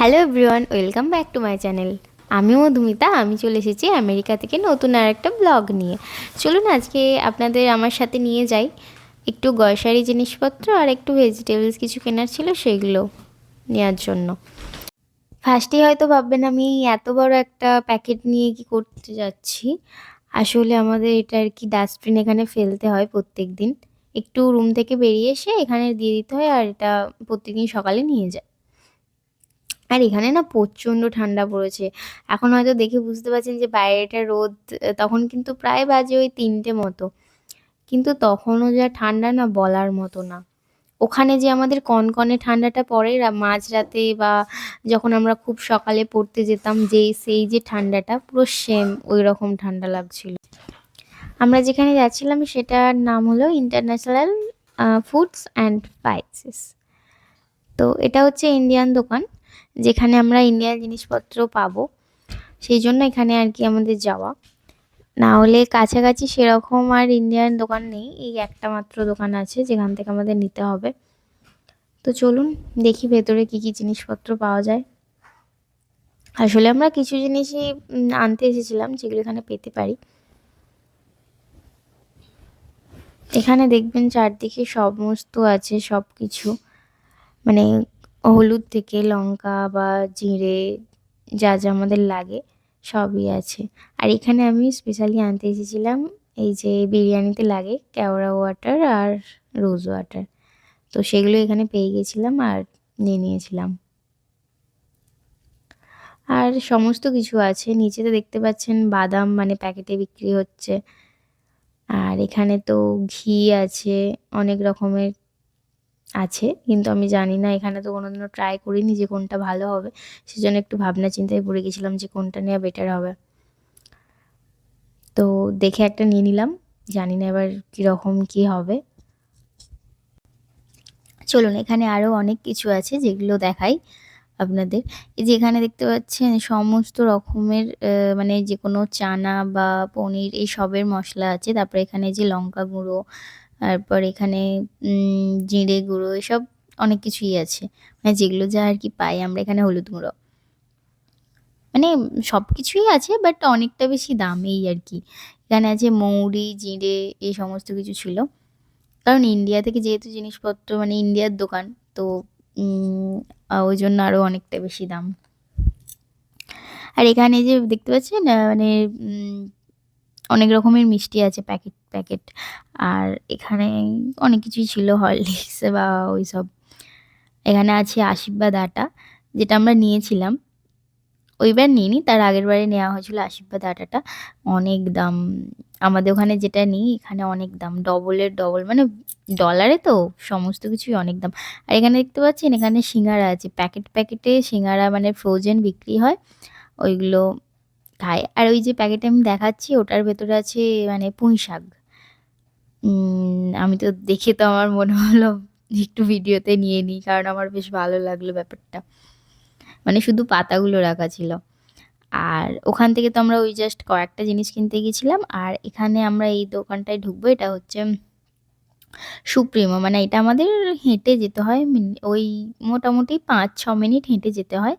Hello everyone, welcome back to my channel. আমি মধুমিতা, আমি চলে এসেছি আমেরিকা থেকে নতুন আর একটা ব্লগ নিয়ে। চলুন আজকে আপনাদের আমার সাথে নিয়ে যাই একটু গ্রসারি জিনিসপত্র আর একটু ভেজিটেবলস কিছু কেনার ছিল সেগুলো নেওয়ার জন্য। ফার্স্টেই হয়তো ভাববেন, আমি এত বড় একটা প্যাকেট নিয়ে কি করতে যাচ্ছি? আসলে আমাদের এটা আর কি ডাস্টবিন এখানে ফেলতে হয় প্রত্যেক দিন একটু রুম থেকে বেরিয়ে এসে এখানে দিয়ে দিতে হয় আর এটা প্রত্যেকদিন সকালে নিয়ে যায়। আর এখানে না প্রচণ্ড ঠান্ডা পড়েছে। এখন হয়তো দেখে বুঝতে পারছেন যে বাইরেটা রোদ, তখন কিন্তু প্রায় বাজে ওই তিনটে মতো। কিন্তু তখনও যা ঠান্ডা না বলার মতো না। ওখানে যে আমাদের কনকনে ঠান্ডাটা পড়ে মাঝরাতে বা যখন আমরা খুব সকালে পড়তে যেতাম যে সেই যে ঠান্ডাটা, পুরো সেম ওই রকম ঠান্ডা লাগছিল। আমরা যেখানে যাচ্ছিলাম, সেটার নাম হলো ইন্টারন্যাশনাল ফুডস অ্যান্ড স্পাইসেস তো এটা হচ্ছে ইন্ডিয়ান দোকান। যেখানে আমরা ইন্ডিয়ান জিনিসপত্র পাবো, সেই জন্য এখানে আর কি আমাদের যাওয়া। না হলে কাছাকাছি সেরকম আর ইন্ডিয়ান দোকান নেই, এই একটা মাত্র দোকান আছে যেখান থেকে আমাদের নিতে হবে। তো চলুন দেখি ভেতরে কি কি জিনিসপত্র পাওয়া যায়। আসলে আমরা কিছু জিনিসই আনতে এসেছিলাম যেগুলো এখানে পেতে পারি। এখানে দেখবেন চারদিকে সমস্ত আছে সব কিছু মানে হলুদ থেকে লঙ্কা বা জিরে যা যা আমাদের লাগে সবই আছে। আর এখানে আমি স্পেশালি আনতে এসেছিলাম এই যে বিরিয়ানিতে লাগে কেওড়া ওয়াটার আর রোজ ওয়াটার তো সেগুলো এখানে পেয়ে গেছিলাম আর নিয়ে নিয়েছিলাম। আর সমস্ত কিছু আছে, নিচে তো দেখতে পাচ্ছেন বাদাম মানে প্যাকেটে বিক্রি হচ্ছে। আর এখানে তো ঘি আছে, অনেক রকমের আছে, কিন্তু আমি জানি না, এখানে তো কোনোদিনও ট্রাই করিনি যে কোনটা ভালো হবে। সেজন্য একটু ভাবনা চিন্তায় পড়ে গেছিলাম যে কোনটা নেওয়া বেটার হবে। তো দেখে একটা নিয়ে নিলাম, জানি না এবার কীরকম কী হবে। চলুন, এখানে আরও অনেক কিছু আছে যেগুলো দেখাই আপনাদের। এই যে এখানে দেখতে পাচ্ছেন সমস্ত রকমের মানে যে কোনো চানা বা পনির, এই সবের মশলা আছে। তারপরে এখানে যে লঙ্কা গুঁড়ো তারপর এখানে জিরে গুঁড়ো এসব অনেক কিছুই আছে। মানে যেগুলো যা আর কি পাই আমরা এখানে হলুদ গুঁড়ো। মানে সব কিছুই আছে বাট অনেকটা বেশি দাম এই আর কি। এখানে আছে মৌরি, জিরে, এই সমস্ত কিছু ছিল। কারণ ইন্ডিয়া থেকে যেহেতু জিনিসপত্র মানে ইন্ডিয়ার দোকান, তো ওই জন্য আরও অনেকটা বেশি দাম। আর এখানে যে দেখতে পাচ্ছেন মানে অনেক রকমের মিষ্টি আছে, প্যাকেট প্যাকেট। আর এখানে অনেক কিছুই ছিল, হরলিক্স বা ওই সব এখানে আছে আশীর্বাদ আটা, যেটা আমরা নিয়েছিলাম। ওইবার নিইনি, তার আগের বারে নেওয়া হয়েছিল আশীর্বাদ আটাটা। অনেক দাম। আমাদের ওখানে যেটা নিই, এখানে অনেক দাম। ডবলের, ডবল মানে ডলারে তো সমস্ত কিছুই অনেক দাম। আর এখানে দেখতে পাচ্ছেন, এখানে সিঙ্গারা আছে। প্যাকেট, প্যাকেটে সিঙ্গারা মানে ফ্রোজেন বিক্রি হয়। ওইগুলো খায় আর ওই যে প্যাকেটে আমি দেখাচ্ছি, ওটার ভেতরে আছে মানে পুঁই শাক। আমি তো দেখে তো আমার মনে হলো একটু ভিডিওতে নিয়ে নিই, কারণ আমার বেশ ভালো লাগল ব্যাপারটা। মানে শুধু পাতাগুলো রাখা ছিল। আর ওখান থেকে তো আমরা ওই জাস্ট কয়েকটা জিনিস কিনতে গেছিলাম আর এখানে আমরা এই দোকানটায় ঢুকবো, এটা হচ্ছে সুপ্রিমো। মানে এটা আমাদের হেঁটে যেতে হয় ওই মোটামুটি পাঁচ ছ মিনিট হেঁটে যেতে হয়।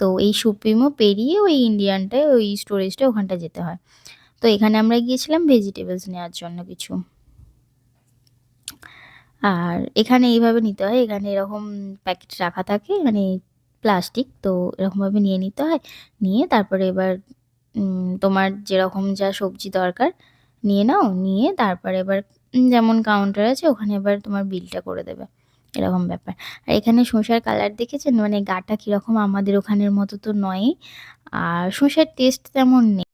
তো এই সুপ্রিমো পেরিয়ে ওই ইন্ডিয়ানটায়, ওই স্টোরেজটা ওখানটা যেতে হয়। তো এখানে আমরা গিয়েছিলাম ভেজিটেবলস নেওয়ার জন্য কিছু। আর এখানে এইভাবে নিতে হয়, এখানে এরকম প্যাকেট রাখা থাকে মানে প্লাস্টিক, তো এরকমভাবে নিয়ে নিতে হয়। নিয়ে তারপরে এবার তোমার যেরকম যা সবজি দরকার, নিয়ে নাও, নিয়ে তারপরে এবার যেমন কাউন্টার আছে, ওখানে এবার তোমার বিলটা করে দেবে। এরকম ব্যাপার। আর এখানে শসার কালার দেখেছেন? মানে গাটা কীরকম? আমাদের ওখানের মতো তো নয়। আর শসার টেস্ট তেমন নেই।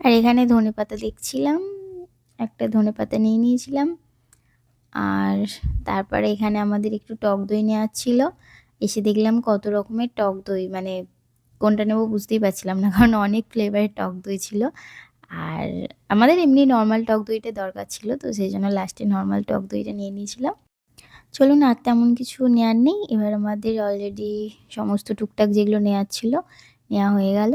আর এখানে ধনেপাতা দেখছিলাম। একটা ধনেপাতা নিয়ে নিয়েছিলাম। আর তারপরে এখানে আমাদের একটু টক দই নেওয়ার ছিল। এসে দেখলাম কত রকমের টক দই। মানে কোনটা নেব বুঝতেই পারছিলাম না, কারণ অনেক ফ্লেভারের টক দই ছিল। আর আমাদের এমনি নর্মাল টক দইটা দরকার ছিল, তো সেই জন্য লাস্টে নর্মাল টক দইটা নিয়ে নিয়েছিলাম। চলুন আর তেমন কিছু নেওয়ার নেই। এবার আমাদের অলরেডি সমস্ত টুকটাক যেগুলো নেওয়ার ছিল নেওয়া হয়ে গেল।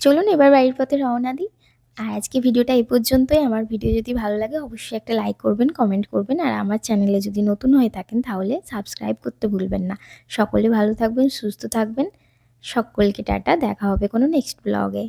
চলুন এবার বাড়ির পথে রওনা দিই। আর আজকে ভিডিওটা এই পর্যন্তই। আমার ভিডিও যদি ভালো লাগে, অবশ্যই একটা লাইক করবেন কমেন্ট করবেন। আর আমার চ্যানেলে যদি নতুন হয়ে থাকেন, তাহলে সাবস্ক্রাইব করতে ভুলবেন না। সকলে ভালো থাকবেন, সুস্থ থাকবেন। সকলকে টাটা। দেখা হবে কোনো নেক্সট ব্লগে